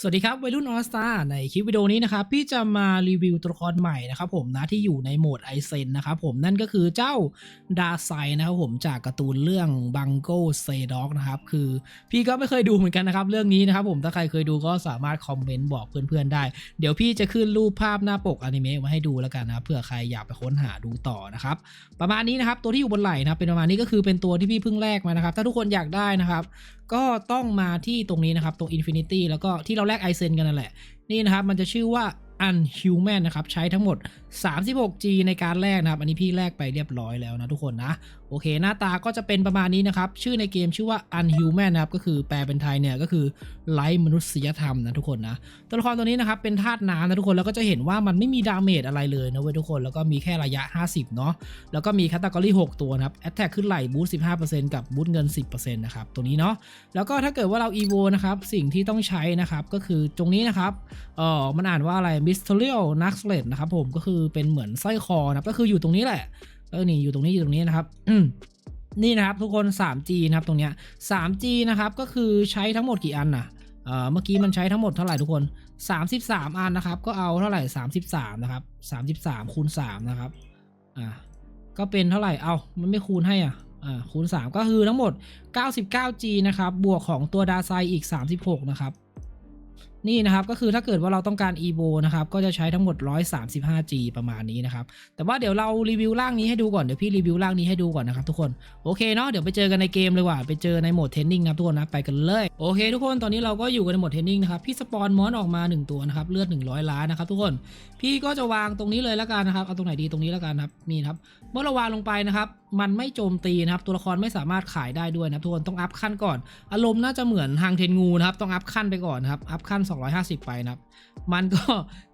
สวัสดีครับวัยรุ่นออสตาในคลิปวิดีโอนี้นะครับพี่จะมารีวิวตัวละครใหม่นะครับผมนะที่อยู่ในโหมดไอเซนนะครับผมนั่นก็คือเจ้าดาไซนะครับผมจากการ์ตูนเรื่องบังโกเซด็อกนะครับคือพี่ก็ไม่เคยดูเหมือนกันนะครับเรื่องนี้นะครับผมถ้าใครเคยดูก็สามารถคอมเมนต์บอกเพื่อนๆได้ เดี๋ยวพี่จะขึ้นรูปภาพหน้าปกอนิเมะมาให้ดูแล้วกันนะเผื่อใครอยากไปค้นหาดูต่อนะครับประมาณนี้นะครับตัวที่อยู่บนไหล่นะครับเป็นประมาณนี้ก็คือเป็นตัวที่พี่เพิ่งแลกมานะครับถ้าทุกคนอยากได้นะครับก็ต้องมาที่ตรงนี้นะครับตรง Infinity แล้วก็ที่เราราแลกไอเซนกันนั่นแหละ นี่นะครับ มันจะชื่อว่า Unhuman นะครับใช้ทั้งหมด 36G ในการแลกนะครับ อันนี้พี่แลกไปเรียบร้อยแล้วนะทุกคนนะ โอเค หน้าตาก็จะเป็นประมาณนี้นะครับ ชื่อในเกมชื่อว่า Unhuman นะครับ ก็คือแปลเป็นไทยเนี่ยก็คือไร้มนุษยธรรมนะทุกคนนะ ตัวละครตัวนี้นะครับเป็นธาตุน้ำนะทุกคนแล้วก็จะเห็นว่ามันไม่มีดาเมจอะไรเลยนะเว้ยทุกคนแล้วก็มีแค่ระยะ 50 เนาะแล้วก็มีคัตตากรี6ตัวนะครับแอตแทกขึ้นไหลบูสต์15%กับบูสต์เงิน 10%นะครับตัวนี้เนาะแล้วก็ถ้าเกิดว่าเรา evo นะครับสิ่งที่ต้องใช้นะครับก็คือตรงนี้นะครับเออมันอ่านว่าอะไร Mysterial n u x l e t นะครับผมก็คือเป็นเหมือนสร้อยคอนะครับก็คืออยู่ตรงนี้แหละเออนี่อยู่ตรงนี้อยู่ตรงนี้นะครับนี่นะครับทุกคน 3G นะครับตรงเนี้ย 3G นะครับก็คือใช้ทั้งหมดกี่อันน่ะเอ่อเมื่อกี้มันใช้ทั้งหมดเท่าไหร่ทุกคน 33 อันนะครับ ก็เอาเท่าไหร่ 33 นะครับ 33คูณ3นะครับอ่าก็เป็นเท่าไหร่เอามันไม่คูณให้อะอ่าคูณ 3 ก็คือทั้งหมด 99G นะครับ บวกของตัวดาไซอีก 36 นะครับ นี่นะครับก็คือถ้าเกิดว่าเราต้องการ evo นะครับก็จะใช้ทั้งหมด 135G ประมาณนี้นะครับแต่ว่าเดี๋ยวเรารีวิวร่างนี้ให้ดูก่อนเดี๋ยวพี่รีวิวร่างนี้ให้ดูก่อนนะครับทุกคนโอเคเนาะเดี๋ยวไปเจอกันในเกมเลยว่ะไปเจอในโหมดเทรนนิ่งนะครับทุกคนนะไปกันเลยโอเค ทุกคนตอนนี้เราก็อยู่กันในโหมดเทรนนิ่งนะครับพี่สปอนมอนออกมา 1 ตัวนะครับเลือด 100 ล้านนะครับทุกคนพี่ก็จะวางตรงนี้เลยแล้วกันนะครับเอาตรงไหนดีตรงนี้แล้วกันครับนี่ครับเมื่อเราวางลงไปนะครับมันไม่โจมตีนะครับตัวละครไม่สามารถขายได้ด้วยนะทุกคนต้องอัพขั้นก่อน อารมณ์น่าจะเหมือนทางเทนงูนะครับต้องอัพขั้นไปก่อนนะครับอัพขั้น250 ไปนะครับ มันก็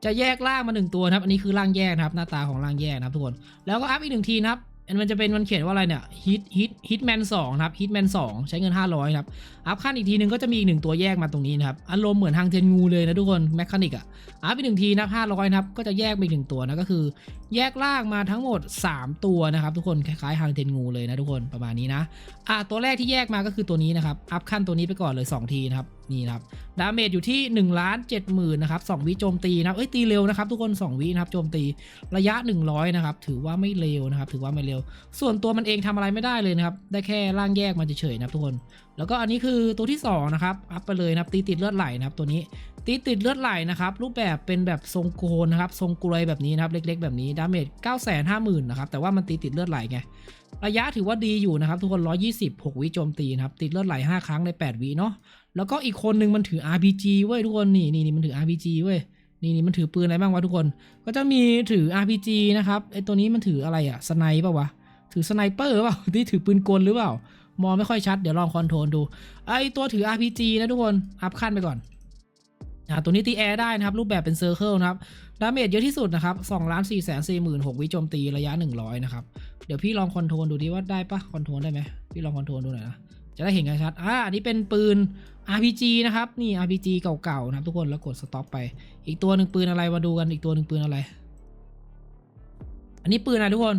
จะแยกล่างมาหนึ่งตัวนะครับ อันนี้คือล่างแยกนะครับ หน้าตาของล่างแยกนะครับทุกคน แล้วก็อัพอีกหนึ่งทีนะครับอันมันจะเป็นมันเขียนว่าอะไรเนี่ยฮิตฮิตฮิตแมนสองนะครับฮิตแมนสองใช้เงิน 500ครับอัพขั้นอีกทีนึงก็จะมีอีกหนึ่งตัวแยกมาตรงนี้นะครับอารมณ์เหมือนทางเทนงูเลยนะทุกคนแมคคานิกอะอัพอีกหนึ่งทีนะครับ500นะครับก็จะแยกไปอีกหนึ่งตัวนะก็คือ แยกร่างมาทั้งหมด 3 ตัวนะครับ ทุกคนคล้ายๆทางเทนงูเลยนะทุกคนประมาณนี้นะอะตัวแรกที่แยกมาก็คือตัวนี้นะครับ อัพขั้นตัวนี้ไปก่อนเลย 2 ทีนะครับนี่นะครับดาเมจอยู่ที่1นึ่งล้านเจ็ดหมื่นนะครับสวิโจมตีนะเอ้ยตีเร็วนะครับทุกคน 2 วินะครับโจมตีระยะ 100นะครับถือว่าไม่เร็วนะครับถือว่าไม่เร็ว ส่วนตัวมันเองทำอะไรไม่ได้เลยนะครับได้แค่ร่างแยกมาเฉยๆนะครับทุกคน แล้วก็อันนี้คือตัวที่2นะครับอัพไปเลยนะครับตีติดเลือดไหลนะครับตัวนี้ตีติดเลือดไหลนะครับรูปแบบเป็นแบบทรงโกนนะครับทรงกลวยแบบนี้นะครับเล็ก ๆ แบบนี้ดาเมจ9 5 0 0 0 0นะครับแต่ว่ามันตีติดเลือดไหลไงระยะถือว่าดีอยู่นะครับทุกคน 120 6วิโจมตีนะครับติดเลือดไหล 5 ครั้งใน 8วิเนาะแล้วก็อีกคนนึงมันถือ RPG เว้ยทุกคนนี่นี่นี่มันถือ RPG เว้ยนี่นี่มันถือปืนอะไรบ้างวะทุกคน ก็จะมีถือ RPG นะครับไอตัวนี้มันถืออะไรอะสไนเปล่าวะถือสไนเปอร์เปล่าที่ถือปืนกลหรือเปล่า มองไม่ค่อยชัด เดี๋ยวลองคอนโทรลดู ไอตัวถือ RPG นะทุกคน อัพขั้นไปก่อนอ่าตัวนี้ตีแอร์ได้นะครับ รูปแบบเป็นเซอร์เคิลนะครับ ดาเมจเยอะที่สุดนะครับ2ล้าน4แสน4หมื่น6วิโจมตีระยะ100นะครับ เดี๋ยวพี่ลองคอนโทรลดูดิว่าได้ปะคอนโทรลได้ไหม พี่ลองคอนโทรลดูหน่อยนะ จะได้เห็นกันชัด อ่าอันนี้เป็นปืน RPG นะครับ นี่ RPG เก่าๆนะครับทุกคน แล้วกดสต็อปไป อีกตัวหนึ่งปืนอะไรมาดูกัน อีกตัวหนึ่งปืนอะไร อันนี้ปืนอะไรทุกคน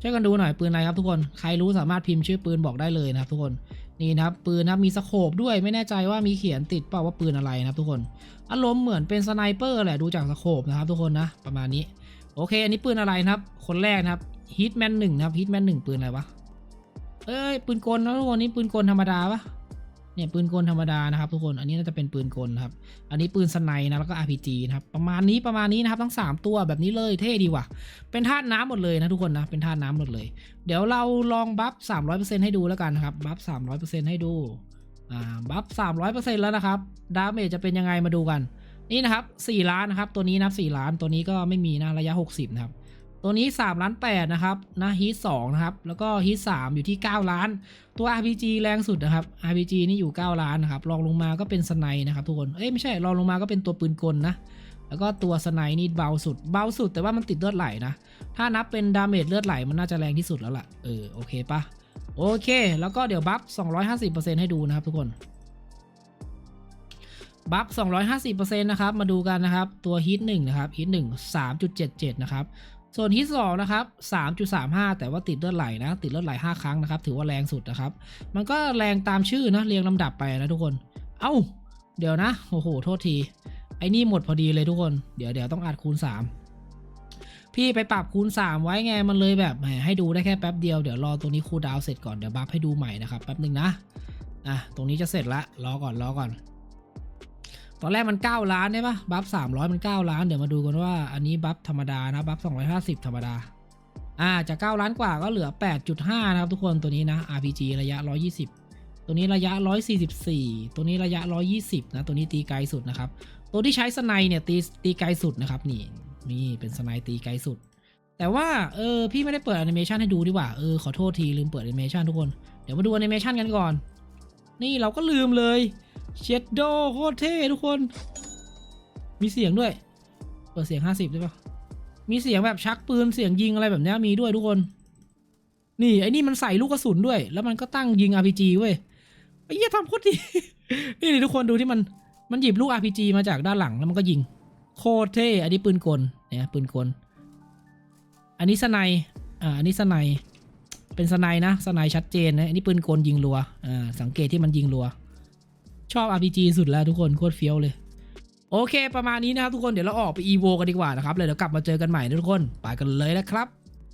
ช่วยกันดูหน่อยปืนอะไรครับทุกคน ใครรู้สามารถพิมพ์ชื่อปืนบอกได้เลยนะครับทุกคน นี่นะครับปืนนะครับมีสโคปด้วยไม่แน่ใจว่ามีเขียนติดเปล่าว่าปืนอะไรนะครับทุกคน อารมณ์เหมือนเป็นสไนเปอร์แหละดูจากสโคปนะครับทุกคนนะประมาณนี้ โอเค อันนี้ปืนอะไรนะครับ คนแรกนะครับฮิตแมนหนึ่งนะครับฮิตแมนหนึ่งปืนอะไรวะ เอ้ยปืนกลนะทุกคนนี่ปืนกลธรรมดาปะ เนี่ยปืนกลธรรมดานะครับทุกคนอันนี้น่าจะเป็นปืนกลนะครับ อันนี้ปืนสไนนะแล้วก็ RPG นะครับประมาณนี้ประมาณนี้นะครับทั้ง 3 ตัวแบบนี้เลยเท่ดีว่ะ เป็นธาตุน้ำหมดเลยนะทุกคนนะเป็นธาตุน้ำหมดเลย เดี๋ยวเราลองบัฟ300%ให้ดูแล้วกันครับบัฟ300%ให้ดูอ่าบัฟ300%แล้วนะครับดาเมจจะเป็นยังไงมาดูกัน นี่นะครับ4ล้านนะครับตัวนี้นับ4ล้านตัวนี้ก็ไม่มีนะระยะ 60นะครับ ตัวนี้3ล้าน8นะครับนะฮีท2นะครับ แล้วก็ฮีท3อยู่ที่ 9 ล้าน ตัว RPG แรงสุดนะครับ RPG นี่อยู่ 9 ล้านนะครับรองลงมาก็เป็นสไนนะครับทุกคนเอ้ยไม่ใช่รองลงมาก็เป็นตัวปืนกลนะแล้วก็ตัวสไนนี่เบาสุด เบาสุดแต่ว่ามันติดเลือดไหลนะ ถ้านับเป็นดาเมจเลือดไหลมันน่าจะแรงที่สุดแล้วล่ะ เออโอเคปะโอเค แล้วก็เดี๋ยวบัฟ 250%ให้ดูนะครับทุกคน บัฟ 250%นะครับ มาดูกันนะครับ ตัวฮิต1นะครับฮิต1 3.77 นะครับ ส่วนฮิต2นะครับ 3.35 แต่ว่าติดเลือดไหลนะ ติดเลือดไหล 5 ครั้งนะครับ ถือว่าแรงสุดนะครับ มันก็แรงตามชื่อนะ เรียงลำดับไปนะทุกคน เอ้า เดี๋ยวนะ โอ้โห โทษที ไอ้นี่หมดพอดีเลยทุกคน เดี๋ยวเดี๋ยวต้องอัดคูณ 3 พี่ไปปรับคูณ 3 ไว้ไง มันเลยแบบให้ดูได้แค่แป๊บเดียว เดี๋ยวรอตัวนี้คูดาวเสร็จก่อน เดี๋ยวบัฟให้ดูใหม่นะครับ แป๊บหนึ่งนะ อะ ตรงนี้จะเสร็จละ รอก่อน รอก่อน ตอนแรกมัน 9 ล้านใช่ปะบัฟ300 มัน 9 ล้าน เดี๋ยวมาดูกันว่าอันนี้บัฟธรรมดานะบัฟ250 ธรรมดา อ่าจาก 9 ล้านกว่าก็เหลือ 8.5 นะครับทุกคนตัวนี้นะ RPG ระยะ 120 ตัวนี้ระยะ 144 ตัวนี้ระยะ 120 นะ ตัวนี้ตีไกลสุดนะครับ ตัวที่ใช้สไนเนี่ยตีตีไกลสุดนะครับนี่นี่เป็นสไนตีไกลสุด แต่ว่าเออพี่ไม่ได้เปิดแอนิเมชันให้ดูดีกว่าเออขอโทษทีลืมเปิดแอนิเมชันทุกคนเดี๋ยวมาดูแอนิเมชันกันก่อน นี่เราก็ลืมเลย เชดโดโคตรเท่ทุกคน มีเสียงด้วย เปิดเสียง50ได้ปะมีเสียงแบบชักปืนเสียงยิงอะไรแบบนี้มีด้วยทุกคน นี่ไอ้นี่มันใส่ลูกกระสุนด้วย แล้วมันก็ตั้งยิง RPG เว้ยไอ้เหี้ยทำโคตรดี นี่ทุกคนดูที่มันมันหยิบลูก RPG มาจากด้านหลังแล้วมันก็ยิง โคตรเท่อันนี้ปืนกลเนี่ยปืนกล อันนี้สไนอ่าอันนี้สไนเป็นสไนนะสไนชัดเจนนะอันนี้ปืนกลยิงรัวอ่าสังเกตที่มันยิงรัว ชอบ RPG สุดแล้วทุกคนโคตรเฟี้ยวเลย โอเค ประมาณนี้นะครับทุกคนเดี๋ยวเราออกไป EVO กันดีกว่านะครับเลยเดี๋ยวกลับมาเจอกันใหม่นะทุกคนไปกันเลยนะครับ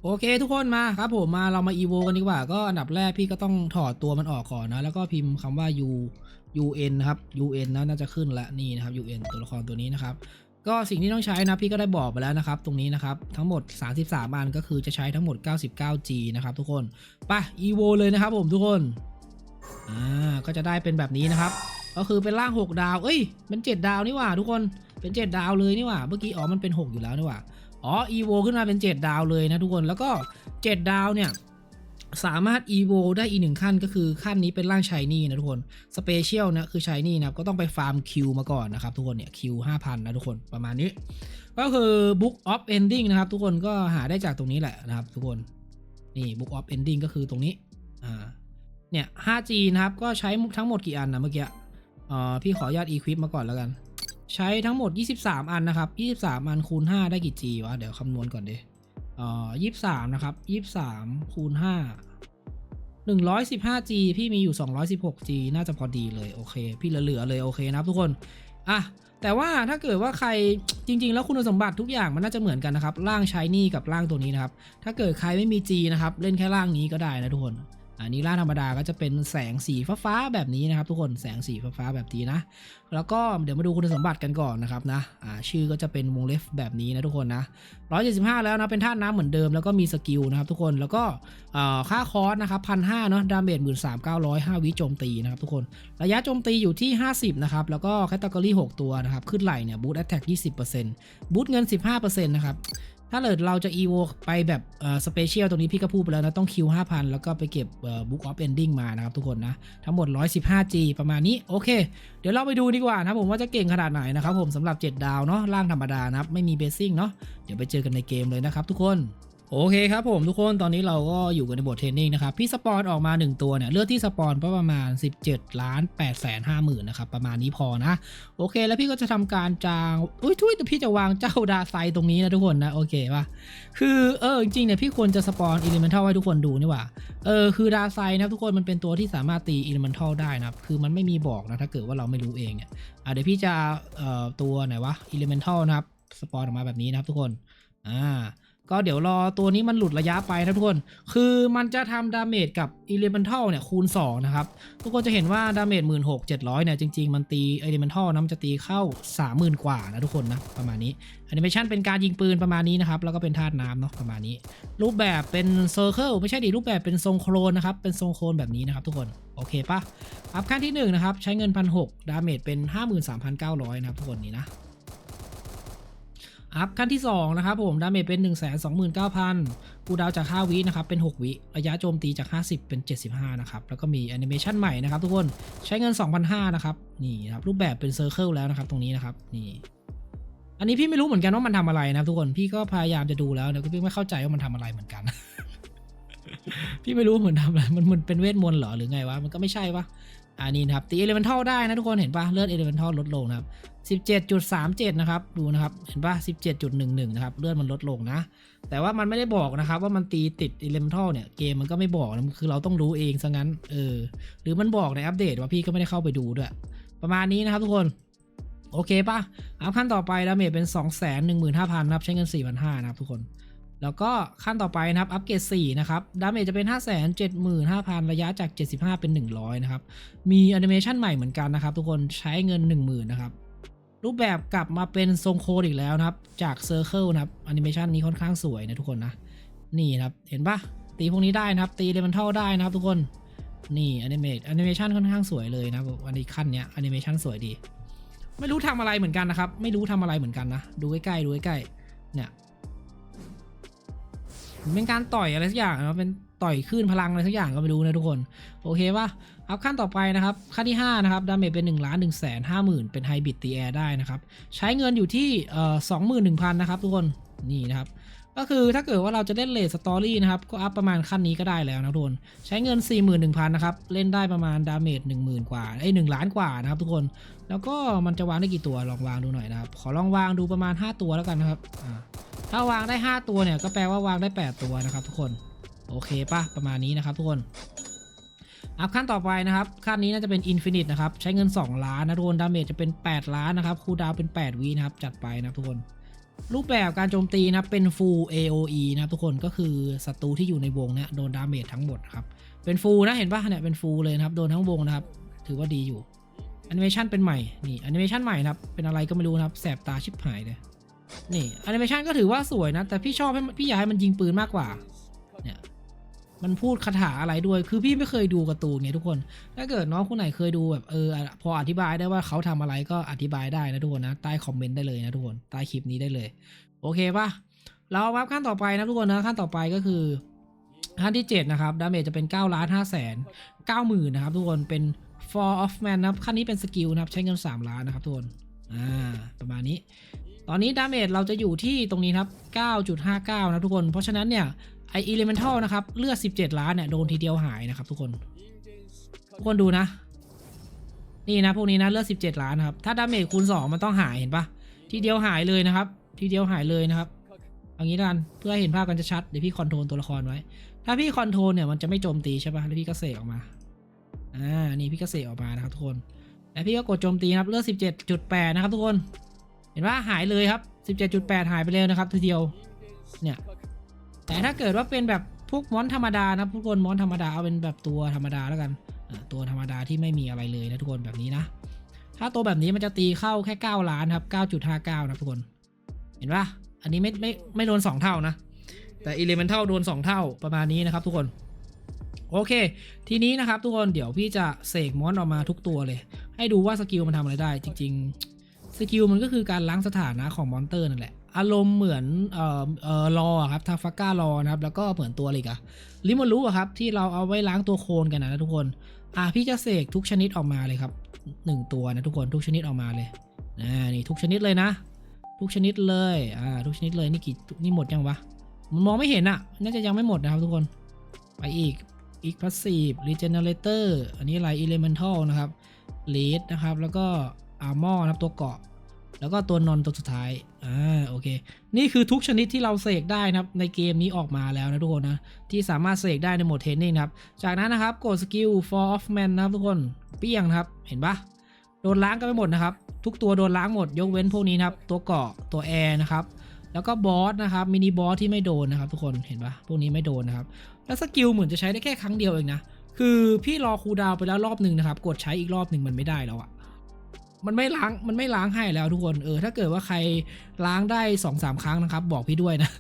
โอเค ทุกคนมาครับผมมาเรามา EVO กันดีกว่า ก็อันดับแรกพี่ก็ต้องถอดตัวมันออกก่อนนะ แล้วก็พิมพ์คำว่า U UN นะครับ UN นะน่าจะขึ้นล้วนี่นะครับ UN ตัวละครตัวนี้นะครับก็สิ่งที่ต้องใช้นะพี่ก็ได้บอกไปแล้วนะครับ ตรงนี้นะครับ ทั้งหมด 33อันก็คือจะใช้ทั้งหมด 99G นะครับทุกคนไป EVO เลยนะครับผมทุกคนอ่าก็จะได้เป็นแบบนี้นะครับ ก็คือเป็นร่าง 6 ดาว เอ้ย เป็น 7 ดาวนี่หว่า ทุกคน เป็น 7 ดาวเลยนี่หว่า เมื่อกี้ อ๋อ มันเป็น 6 อยู่แล้วนี่หว่า อ๋อ EVO ขึ้นมาเป็น 7 ดาวเลยนะทุกคน แล้วก็ 7 ดาวเนี่ย สามารถ EVO ได้อีกหนึ่งขั้นก็คือขั้นนี้เป็นร่างชายนี่นะทุกคน สเปเชียลนะคือชายนี่นะก็ต้องไปฟาร์มคิวมาก่อนนะครับทุกคนเนี่ยคิว5,000นนะทุกคนประมาณนี้ ก็คือ Book of Ending นะครับทุกคนก็หาได้จากตรงนี้แหละนะครับทุกคน นี่ Book of Ending ก็คือตรงนี้ อ่า เนี่ย 5G นะครับก็ใช้ทั้งหมดกี่อันนะเมื่อกี้ อ่อพี่ขออนุญาต equip มาก่อนแล้วกัน ใช้ทั้งหมด 23 อันนะครับ 23 อันคูณ 5 ได้กี่ G วะ เดี๋ยวคำนวณก่อนดิอ่อ23 นะครับ 23 คูณ 5 115G พี่มีอยู่ 216G น่าจะพอดีเลยโอเค พี่เหลือๆเลยโอเคนะครับทุกคน อะแต่ว่าถ้าเกิดว่าใครจริง ๆ แล้วคุณสมบัติทุกอย่างมันน่าจะเหมือนกันนะครับร่างชายนี่กับร่างตัวนี้นะครับ ถ้าเกิดใครไม่มี G นะครับ เล่นแค่ร่างนี้ก็ได้นะทุกคน อันนี้ร่างธรรมดาก็จะเป็นแสงสีฟ้าๆแบบนี้นะครับ ทุกคนแสงสีฟ้าๆแบบนี้นะ แล้วก็เดี๋ยวมาดูคุณสมบัติกันก่อนนะครับนะอ่าชื่อก็จะเป็นวงเล็บแบบนี้นะทุกคนนะ175 แล้วนะเป็นธาตุน้ำเหมือนเดิมแล้วก็มีสกิลนะครับทุกคนแล้วก็ค่าคอร์สนะครับพันห้าเนาะดาเมจหมื่นสามเก้าร้อยห้าวิโจมตีนะครับทุกคนระยะโจมตีอยู่ที่ 50นะครับแล้วก็แคตตากรี6ตัวนะครับขึ้นไหลเนี่ยบูทแอตแทก20%บูทเงิน15%นะครับ ถ้าเกิดเราจะ EVO ไปแบบเอ่อสเปเชียลตรงนี้พี่ก็พูดไปแล้วนะ ต้องคิว5,000 แล้วก็ไปเก็บเอ่อ Book of Ending มานะครับทุกคนนะ ทั้งหมด 115G ประมาณนี้ โอเค เดี๋ยวเราไปดูดีกว่านะผมว่าจะเก่งขนาดไหนนะครับผมสำหรับ 7 ดาวเนาะร่างธรรมดานะครับ ไม่มีเบสซิ่งเนาะเดี๋ยวไปเจอกันในเกมเลยนะครับทุกคน โอเคครับผมทุกคนตอนนี้เราก็อยู่กันในบทเทรนนิ่งนะครับ พี่สปอนออกมา 1 ตัวเนี่ย เลือดที่สปอนประมาณ 17 ล้าน8แสนห้าหมื่นนะครับ ประมาณนี้พอนะ โอเคแล้วพี่ก็จะทำการจางอุ้ยทุยแต่พี่จะวางเจ้าดาไซตรงนี้นะทุกคนนะ โอเคป่ะคือเออจริงๆเนี่ยพี่ควรจะสปอนอิเลเมนทัลให้ทุกคนดูนี่ว่าเออคือดาไซนะทุกคนมันเป็นตัวที่สามารถตีอิเลเมนทัลได้นะครับคือมันไม่มีบอกนะถ้าเกิดว่าเราไม่รู้เองเนี่ยอะเดี๋ยวพี่จะเอ่อตัวไหนวะอิเลเมนทัลนะครับสปอนออกมาแบบนี้นะครับทุกคนอ่า ก็เดี๋ยวรอตัวนี้มันหลุดระยะไปนะทุกคน คือมันจะทำดาเมจกับ Elemental เนี่ยคูณ 2 นะครับ ทุกคนจะเห็นว่าดาเมจ 1 6 7 0 0 เนี่ย จริง ๆ มันตี Elemental นะมันจะตีเข้า 30,000 กว่านะทุกคนนะ ประมาณนี้แอนิเมชันเป็นการยิงปืนประมาณนี้นะครับ แล้วก็เป็นธาตุน้ำเนาะประมาณนี้ รูปแบบเป็นเซอร์เคิลไม่ใช่ดิรูปแบบเป็นทรงโครนนะครับ เป็นทรงโครนแบบนี้นะครับทุกคน โอเคปะอัพขั้นที่1นะครับ ใช้เงิน 1,600ดาเมจเป็น 53,900 นะครับทุกคนนี่นะ อัพขั้นที่ 2 นะครับผมดาเมจเป็น 1 2 9 0 0 0กูดาวจาก 5 วินะครับ เป็น 6 วิ ระยะโจมตีจาก 50 เป็น 75 นะครับ แล้วก็มีแอนิเมชันใหม่นะครับทุกคนใช้เงิน 2,500 นะครับ นี่นะครับ รูปแบบเป็นเซอร์เคิลแล้วนะครับตรงนี้นะครับ นี่อันนี้พี่ไม่รู้เหมือนกันว่ามันทำอะไรนะทุกคนพี่ก็พยายามจะดูแล้วแต่ก็พี่ไม่เข้าใจว่ามันทำอะไรเหมือนกัน พี่ไม่รู้เหมือนทำอะไรมันมันเป็นเวทมนต์เหรอหรือไงวะมันก็ไม่ใช่ปะ อันนี้นะครับตีเอเลเวนทัลได้นะทุกคนเห็นปะเลือดเอเลเวนทัลลดลงนะครับ17.37 นะครับ ดูนะครับ เห็นปะ17.11 นะครับ เลือดมันลดลงนะ แต่ว่ามันไม่ได้บอกนะครับ ว่ามันตีติด Elemental เนี่ย เกมมันก็ไม่บอกนะคือเราต้องรู้เองซะงั้น เออ หรือมันบอกในอัปเดตว่าพี่ก็ไม่ได้เข้าไปดูด้วย ประมาณนี้นะครับทุกคน โอเคปะอัพขั้นต่อไปดาเมจเป็น 2 1 5 0 0 0 นะครับ ใช้เงิน 4,500 นะครับทุกคน แล้วก็ขั้นต่อไปนะครับ อัปเกรด4นะครับ ดาเมจจะเป็น 5 7 5 0 0 0 ระยะจาก 75 เป็น 100 นะครับ มีแอนิเมชันใหม่เหมือนกันนะครับ ทุกคนใช้เงิน 10,000 นะครับ รูปแบบกลับมาเป็นทรงโคดอีกแล้วนะครับ จากเซอร์เคิลนะครับแอนิเมชันนี้ค่อนข้างสวยนะทุกคนนะ นี่นะครับ เห็นปะตีพวกนี้ได้นะครับ ตีเลมันเทัลได้นะครับทุกคน นี่แอนิเมตแอนิเมชันค่อนข้างสวยเลยนะครับวันนี้ขั้นเนี้ยแอนิเมชันสวยดี ไม่รู้ทำอะไรเหมือนกันนะครับ ไม่รู้ทำอะไรเหมือนกันนะ ดูใกล้ๆ ดูใกล้ๆ เนี่ยมัน เป็นการต่อยอะไรสักอย่างนะเป็นต่อยคลื่นพลังอะไรสักอย่างก็ไม่รู้นะทุกคน โอเคป่ะอัพขั้นต่อไปนะครับ ขั้นที่ 5 นะครับ ดาเมจเป็น1นึ่งล้านหนึ่งแสนห้าหมื่นเป็นไฮบิดตีแอร์ได้นะครับ ใช้เงินอยู่ที่เอ่อสองหมื่นหนึ่งพันนะครับทุกคน นี่นะครับ ก็คือถ้าเกิดว่าเราจะเล่นเลสสตอรี่นะครับ ก็อัพประมาณขั้นนี้ก็ได้แล้วนะทุกคน ใช้เงิน 41,000นะครับ เล่นได้ประมาณดาเมจ10,000 กว่าไอ้หนึ่งล้านกว่านะครับทุกคน แล้วก็มันจะวางได้กี่ตัว ลองวางดูหน่อยนะครับ ขอลองวางดูประมาณ 5 ตัวแล้วกันนะครับ อ่า ถ้าวางได้ 5 ตัวเนี่ยก็แปลว่าวางได้ 8 ตัวนะครับทุกคนโอเคปะประมาณนี้นะครับทุกคนอัพขั้นต่อไปนะครับขั้นนี้น่าจะเป็นอินฟินิตนะครับใช้เงิน 2 ล้านนะทุกคนดาเมจจะเป็น 8 ล้านนะครับคูดาวเป็น 8วินะครับจัดไปนะทุกคน รูปแบบการโจมตีนะเป็น full AOE นะครับทุกคนก็คือศัตรูที่อยู่ในวงเนี่ยโดนดาเมจทั้งหมดครับเป็น full นะเห็นปะเนี่ยเป็น full เลยนะครับโดนทั้งวงนะครับถือว่าดีอยู่แอนิเมชันเป็นใหม่นี่แอนิเมชันใหม่นะครับเป็นอะไรก็ไม่รู้นะครับแสบตาชิบหายเลย นี่แอนิเมชันก็ถือว่าสวยนะ แต่พี่ชอบให้พี่อยากให้มันยิงปืนมากกว่า เนี่ย มันพูดคาถาอะไรด้วย คือพี่ไม่เคยดูการ์ตูนไงทุกคน ถ้าเกิดน้องคนไหนเคยดูแบบเออ พออธิบายได้ว่าเขาทำอะไรก็อธิบายได้นะทุกคนนะ ใต้คอมเมนต์ได้เลยนะทุกคน ใต้คลิปนี้ได้เลย โอเคปะเรามาขั้นต่อไปนะทุกคนนะขั้นต่อไปก็คือขั้นที่ 7 นะครับ ดาเมจจะเป็น9ล้าน5แสน9หมื่นนะครับทุกคนเป็น for of man นะครับขั้นนี้เป็นสกิลนะครับ ใช้เงิน 3 ล้านนะครับทุกคน อ่า ประมาณนี้ ตอนนี้ดาเมจเราจะอยู่ที่ตรงนี้ครับ 9.59 นะทุกคน เพราะฉะนั้นเนี่ยไอ elemental นะครับ เลือด 17 ล้านเนี่ยโดนทีเดียวหายนะครับทุกคน ทุกคนดูนะ นี่นะพวกนี้นะเลือด 17 ล้านครับ ถ้าดาเมจคูณ 2 มันต้องหายเห็นปะทีเดียวหายเลยนะครับ ทีเดียวหายเลยนะครับเอางี้กันเพื่อให้เห็นภาพกันชัดเดี๋ยวพี่คอนโทรลตัวละครไว้ ถ้าพี่คอนโทรลเนี่ยมันจะไม่โจมตีใช่ปะแล้วพี่ก็เสกออกมาอ่านี่พี่ก็เสกออกมานะครับทุกคนแล้วพี่ก็กดโจมตีครับเลือด17.8 นะครับทุกคน เห็นว่าหายเลยครับ 17.8 หายไปเลยนะครับทีเดียว เนี่ย แต่ถ้าเกิดว่าเป็นแบบพวกมอนธรรมดานะทุกคนมอนธรรมดาเอาเป็นแบบตัวธรรมดาแล้วกัน ตัวธรรมดาที่ไม่มีอะไรเลยนะทุกคนแบบนี้นะ ถ้าตัวแบบนี้มันจะตีเข้าแค่ 9 ล้านครับ 9.59 นะทุกคน เห็นปะอันนี้ไม่ไม่ไม่โดน 2 เท่านะ แต่ Elemental โดน 2 เท่าประมาณนี้นะครับทุกคน โอเค ทีนี้นะครับทุกคนเดี๋ยวพี่จะเสกมอนออกมาทุกตัวเลย ให้ดูว่าสกิลมันทำอะไรได้จริง ๆ สกิลมันก็คือการล้างสถานะของมอนเตอร์นั่นแหละ อารมณ์เหมือนเอ่อเอ่อรอครับทาฟักก้ารอนะครับ แล้วก็เหมือนตัวอะไรกอะลิมอนรู้อะครับ ที่เราเอาไว้ล้างตัวโคลนกันนะทุกคน อะพี่จะเสกทุกชนิดออกมาเลยครับหนึ่งตัวนะทุกคนทุกชนิดออกมาเลยนะนี่ทุกชนิดเลยนะ ทุกชนิดเลยอ่าทุกชนิดเลยนี่กี่นี่หมดยังวะมันมองไม่เห็นอะน่าจะยังไม่หมดนะครับทุกคนไปอีกอีกพาสซีฟรีเจเนเรเตอร์อันนี้อะไรอิเลเมนทัลนะครับลีดนะครับแล้วก็ อาร์มอร์นะครับตัวเกาะ แล้วก็ตัวนอนตัวสุดท้าย อ่า โอเค นี่คือทุกชนิดที่เราเสกได้นะครับ ในเกมนี้ออกมาแล้วนะทุกคนนะ ที่สามารถเสกได้ในโหมดเทรนนิ่งครับ จากนั้นนะครับกดสกิล for of man นะครับทุกคน เปี้ยงนะครับ เห็นปะโดนล้างกันไปหมดนะครับ ทุกตัวโดนล้างหมด ยกเว้นพวกนี้นะครับ ตัวเกาะ ตัวแอร์นะครับแล้วก็บอสนะครับมินิบอสที่ไม่โดนนะครับทุกคนเห็นปะพวกนี้ไม่โดนนะครับแล้วสกิลเหมือนจะใช้ได้แค่ครั้งเดียวเองนะคือพี่รอคูดาวไปแล้วรอบหนึ่งนะครับ กดใช้อีกรอบหนึ่งมันไม่ได้แล้วอะ มันไม่ล้างมันไม่ล้างให้แล้วทุกคนเออถ้าเกิดว่าใครล้างได้2อสาครั้งนะครับ บอกพี่ด้วยนะ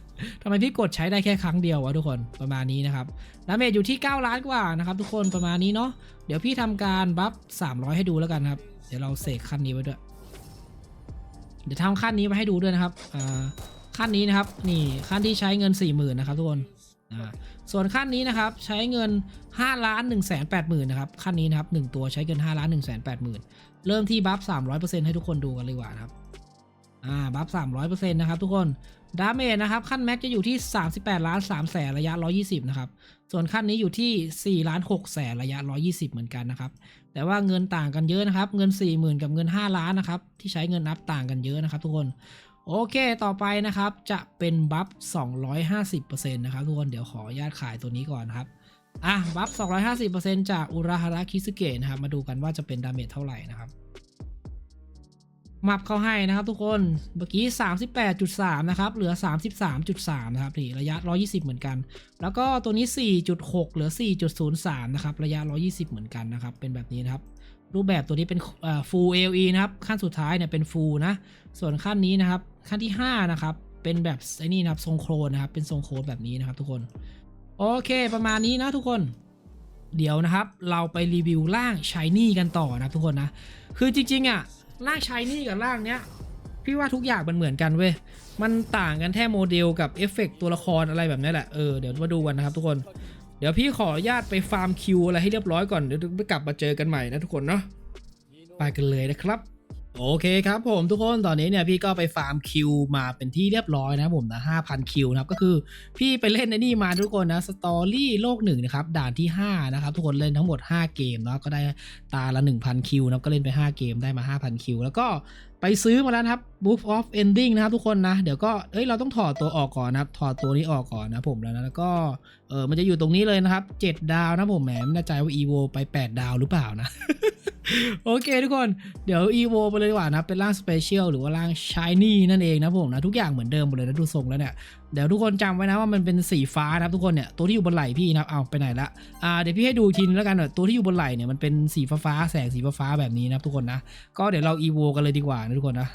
ทำไมพี่กดใช้ได้แค่ครั้งเดียววะทุกคนประมาณนี้นะครับดาเมจอยู่ที่ 9 ล้านกว่านะครับทุกคนประมาณนี้เนาะเดี๋ยวพี่ทำการบัฟ300 ให้ดูแล้วกันครับ เดี๋ยวเราเสกขั้นนี้ไว้ด้วย เดี๋ยวทำขั้นนี้มาให้ดูด้วยนะครับอ่าขั้นนี้นะครับนี่ขั้นที่ใช้เงิน 40,000นะครับทุกคนอ่าส่วนขั้นนี้นะครับใช้เงิน5ล้าน1 8 0 0 0 0นะครับขั้นนี้นะครับ1ตัวใช้เงิน5ล้าน1 8 0 0 0 0 เริ่มที่บัฟ 300%ให้ทุกคนดูกันเลยกว่าครับ อ่า บัฟ 300%นะครับทุกคน ดาเมจนะครับ ขั้นแม็กจะอยู่ที่ 38 ล้าน3แสนระยะ 120 นะครับ ส่วนขั้นนี้อยู่ที่ 4 ล้าน6แสนระยะ 120 เหมือนกันนะครับ แต่ว่าเงินต่างกันเยอะนะครับ เงิน 40,000 กับเงิน 5 ล้านนะครับ ที่ใช้เงินนับต่างกันเยอะนะครับ ทุกคน โอเค ต่อไปนะครับ จะเป็นบัฟ 250%นะครับทุกคน เดี๋ยวขออนุญาตขายตัวนี้ก่อนนครับ อะบัฟ250%จากอุราฮาระคิสเกะนะครับ มาดูกันว่าจะเป็นดาเมจเท่าไหร่นะครับ มับเขาให้นะครับทุกคน เมื่อกี้ 38.3 นะครับ เหลือ 33.3 นะครับนี่ระยะ 120 เหมือนกัน แล้วก็ตัวนี้ 4.6 เหลือ 4.03 นะครับ ระยะ 120 เหมือนกันนะครับ เป็นแบบนี้นะครับ รูปแบบตัวนี้เป็นเอ่อ full AOE นะครับ ขั้นสุดท้ายเนี่ยเป็น full นะ ส่วนขั้นนี้นะครับ ขั้นที่ 5 นะครับ เป็นแบบไอ้นี่นะครับ ทรงโครนนะครับ เป็นทรงโครนแบบนี้นะครับ ทุกคน โอเคประมาณนี้นะทุกคน เดี๋ยวนะครับเราไปรีวิวร่างชายนี่กันต่อนะทุกคนนะ คือจริงๆอะร่างชายนี่กับร่างเนี้ยพี่ว่าทุกอย่างมันเหมือนกันเว้ย มันต่างกันแค่โมเดลกับเอฟเฟกต์ตัวละครอะไรแบบนี้แหละ เออเดี๋ยวมาดูกันนะครับทุกคน เดี๋ยวพี่ขออนุญาตไปฟาร์มคิวอะไรให้เรียบร้อยก่อน เดี๋ยวไปกลับมาเจอกันใหม่นะทุกคนเนาะ ไปกันเลยนะครับ โอเคครับผมทุกคนตอนนี้เนี่ยพี่ก็ไปฟาร์มคิวมาเป็นที่เรียบร้อยนะผมนะ5,000คิวนะครับก็คือพี่ไปเล่นในนี่มาทุกคนนะสตอรี่โลกหนึ่งนะครับด่านที่5นะครับทุกคนเล่นทั้งหมด 5 เกมเนาะก็ได้ตาละ 1,000 คิวนะก็เล่นไป 5 เกมได้มา 5,000 คิว แล้วก็ ไปซื้อมาแล้วครับ Book of Ending นะครับทุกคนนะ เดี๋ยวก็เอ้ยเราต้องถอดตัวออกก่อนนะครับ ถอดตัวนี้ออกก่อนนะผมแล้วนะแล้วก็เออมันจะอยู่ตรงนี้เลยนะครับ 7 ดาวนะผมแหมไม่แน่ใจว่า EVO ไป 8 ดาวหรือเปล่านะโอเคทุกคน เดี๋ยว EVO ไปเลยดีกว่านะ เป็นร่าง Special หรือว่าร่าง Shiny นั่นเองนะผมนะ ทุกอย่างเหมือนเดิมหมดเลยนะดูทรงแล้วเนี่ย เดี๋ยวทุกคนจำไว้นะว่ามันเป็นสีฟ้านะครับทุกคนเนี่ยตัวที่อยู่บนไหล่พี่นะครับเอาไปไหนละอ่าเดี๋ยวพี่ให้ดูทีนแล้วกันตัวที่อยู่บนไหล่เนี่ยมันเป็นสีฟ้าแสงสีฟ้าแบบนี้นะครับทุกคนนะก็เดี๋ยวเราอีโวกันเลยดีกว่านะทุกคนนะ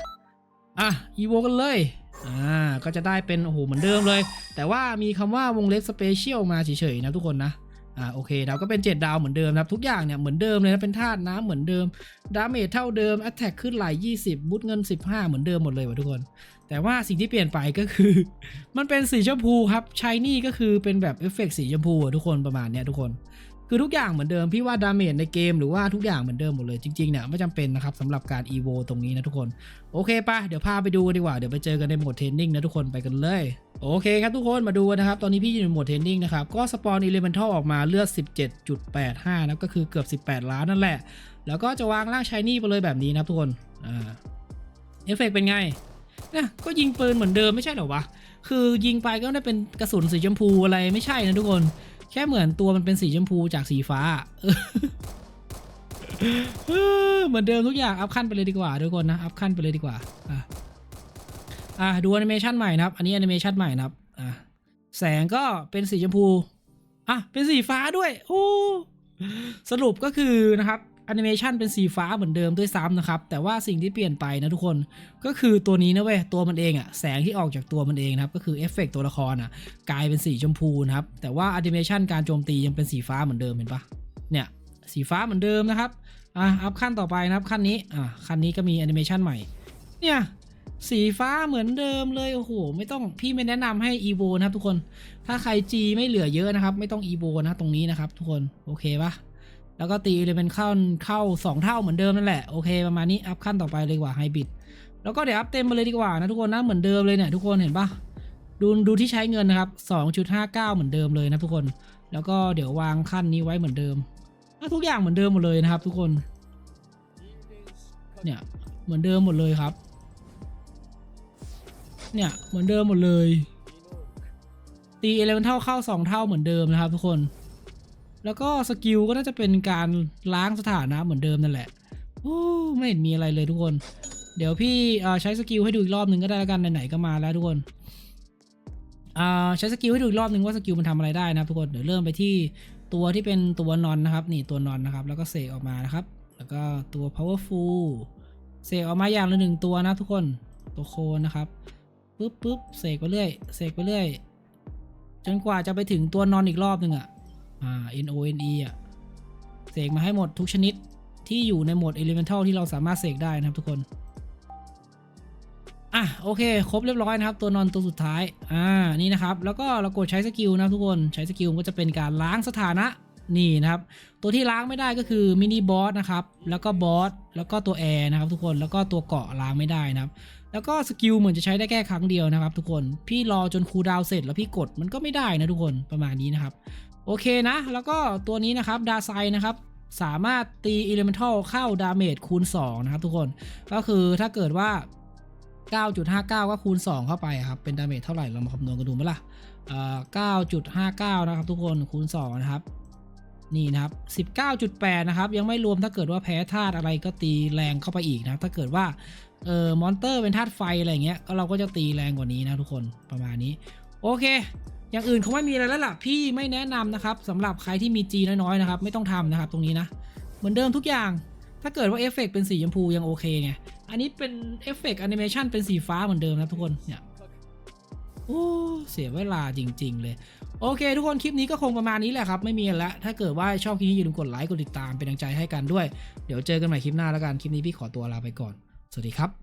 อะอีโวกันเลยอ่าก็จะได้เป็นโอ้โหเหมือนเดิมเลย แต่ว่ามีคำว่าวงเล็บสเปเชียลมาเฉยๆนะทุกคนนะ อ่าโอเคดาวก็เป็น 7 ดาวเหมือนเดิมนะครับ ทุกอย่างเนี่ยเหมือนเดิมเลยนะ เป็นธาตุน้ำเหมือนเดิม ดาเมจเท่าเดิมแอตแทกขึ้นไหล20 บุตเงิน 15 เหมือนเดิมหมดเลยว่ะทุกคน แต่ว่าสิ่งที่เปลี่ยนไปก็คือ มันเป็นสีชมพูครับชายนี่ก็คือเป็นแบบเอฟเฟกต์สีชมพูอะทุกคนประมาณเนี้ยทุกคน คือทุกอย่างเหมือนเดิมพี่ว่าดาเมจในเกมหรือว่าทุกอย่างเหมือนเดิมหมดเลยจริงๆเนี่ยไม่จำเป็นนะครับสำหรับการ EVO ตรงนี้นะทุกคนโอเคปะเดี๋ยวพาไปดูกันดีกว่าเดี๋ยวไปเจอกันในโหมดเทรนนิ่งนะทุกคนไปกันเลยโอเคครับทุกคนมาดูกันนะครับ ตอนนี้พี่อยู่ในโหมดเทรนนิ่งนะครับ ก็สปอนอิเลเมนทัลออกมาเลือด 17.85 นะก็คือเกือบ 18 ล้านนั่นแหละ แล้วก็จะวางร่างชายนี่ไปเลยแบบนี้นะครับทุกคนอ่าเอฟเฟกต์เป็นไงนะก็ยิงปืนเหมือนเดิมไม่ใช่หรอวะ คือยิงไปก็ได้เป็นกระสุนสีชมพูอะไรไม่ใช่นะทุกคน แค่เหมือนตัวมันเป็นสีชมพูจากสีฟ้าเหมือนเดิมทุกอย่าง อัพขั้นไปเลยดีกว่าทุกคนนะ อัพขั้นไปเลยดีกว่า อะอะดูแอนิเมชันใหม่นะครับ อันนี้แอนิเมชันใหม่นะครับ อะแสงก็เป็นสีชมพู อะ เป็นสีฟ้าด้วย โอ้ สรุปก็คือนะครับ แอนิเมชันเป็นสีฟ้าเหมือนเดิมด้วยซ้ำนะครับ แต่ว่าสิ่งที่เปลี่ยนไปนะทุกคนก็คือตัวนี้นะเว้ยตัวมันเองอะแสงที่ออกจากตัวมันเองนะครับก็คือเอฟเฟกต์ตัวละครอะกลายเป็นสีชมพูนะครับแต่ว่าแอนิเมชันการโจมตียังเป็นสีฟ้าเหมือนเดิมเห็นปะเนี่ยสีฟ้าเหมือนเดิมนะครับอะอัพขั้นต่อไปนะครับขั้นนี้อะขั้นนี้ก็มีแอนิเมชันใหม่เนี่ยสีฟ้าเหมือนเดิมเลยโอ้โหไม่ต้องพี่ไม่แนะนำให้ EVO นะครับทุกคน ถ้าใคร G ไม่เหลือเยอะนะครับ ไม่ต้อง EVO นะตรงนี้นะครับทุกคนโอเคปะ แล้วก็ตีเลยเป็นเข้าเข้าสองเท่าเหมือนเดิมนั่นแหละ โอเคประมาณนี้ อัพขั้นต่อไปเลยกว่าไฮบิดแล้วก็เดี๋ยวอัพเต็มไปเลยดีกว่านะทุกคนนะเหมือนเดิมเลยเนี่ยทุกคนเห็นปะดูดูที่ใช้เงินนะครับ 2.59 เหมือนเดิมเลยนะทุกคน แล้วก็เดี๋ยววางขั้นนี้ไว้เหมือนเดิม ทุกอย่างเหมือนเดิมหมดเลยนะครับ ทุกคน เนี่ยเหมือนเดิมหมดเลยครับ เนี่ยเหมือนเดิมหมดเลย ตีเอเลเวนเท่าเข้าสองเท่าเหมือนเดิมนะครับ ทุกคน แล้วก็สกิลก็น่าจะเป็นการล้างสถานะเหมือนเดิมนั่นแหละโอ้ไม่เห็นมีอะไรเลยทุกคน เดี๋ยวพี่ใช้สกิลให้ดูอีกรอบหนึ่งก็ได้แล้วกันไหนๆก็มาแล้วทุกคนใช้สกิลให้ดูอีกรอบหนึ่งว่าสกิลมันทำอะไรได้นะครับทุกคนเดี๋ยวเริ่มไปที่ตัวที่เป็นตัวนอนนะครับ นี่ตัวนอนนะครับ แล้วก็เสกออกมานะครับ แล้วก็ตัว powerful เสกออกมาอย่างละหนึ่งตัวนะทุกคนตัวโคนนะครับปึ๊บปึ๊บเสกไปเรื่อยเสกไปเรื่อยจนกว่าจะไปถึงตัวนอนอีกรอบหนึ่งอะ อ่า N O N E อะเสกมาให้หมดทุกชนิดที่อยู่ในโหมด Elemental ที่เราสามารถเสกได้นะครับทุกคน อะโอเค ครบเรียบร้อยนะครับ ตัวนอนตัวสุดท้าย อ่านี่นะครับ แล้วก็เรากดใช้สกิลนะครับทุกคนใช้สกิลก็จะเป็นการล้างสถานะนี่นะครับ ตัวที่ล้างไม่ได้ก็คือมินิบอสนะครับ แล้วก็บอส แล้วก็ตัวแอร์นะครับทุกคน แล้วก็ตัวเกาะล้างไม่ได้นะครับ แล้วก็สกิลเหมือนจะใช้ได้แค่ครั้งเดียวนะครับ ทุกคน พี่รอจนคูลดาวเสร็จแล้วพี่กดมันก็ไม่ได้นะทุกคนประมาณนี้นะครับ โอเคนะ แล้วก็ตัวนี้นะครับดาไซนะครับสามารถตีอิเลเมนทัลเข้าดาเมจคูณ 2 นะครับทุกคนก็คือถ้าเกิดว่า 9.59 ก็คูณ 2 เข้าไปครับ เป็นดาเมจเท่าไหร่ เรามาคำนวณกันดูไหมล่ะเอ่9.59 นะครับทุกคนคูณ 2 นะครับ นี่นะครับ 19.8 นะครับ ยังไม่รวมถ้าเกิดว่าแพ้ธาตุอะไรก็ตีแรงเข้าไปอีกนะถ้าเกิดว่าเอ่อมอนเตอร์เป็นธาตุไฟอะไรเงี้ยก็เราก็จะตีแรงกว่านี้นะทุกคนประมาณนี้ โอเค อย่างอื่นคงไม่มีอะไรแล้วล่ะพี่ไม่แนะนำนะครับสำหรับใครที่มีจีน้อยๆนะครับไม่ต้องทำนะครับตรงนี้นะ เหมือนเดิมทุกอย่าง ถ้าเกิดว่าเอฟเฟกต์เป็นสีชมพูยังโอเคไงอันนี้เป็นเอฟเฟกต์แอนิเมชันเป็นสีฟ้าเหมือนเดิมนะทุกคนเนี่ยโอ้เสียเวลาจริง ๆ เลย โอเค ทุกคนคลิปนี้ก็คงประมาณนี้แหละครับ ไม่มีอะไรถ้าเกิดว่าชอบคลิปนี้อย่าลืมกดไลค์กดติดตามเป็นกำลังใจให้กันด้วย เดี๋ยวเจอกันใหม่คลิปหน้าแล้วกันคลิปนี้พี่ขอตัวลาไปก่อน สวัสดีครับ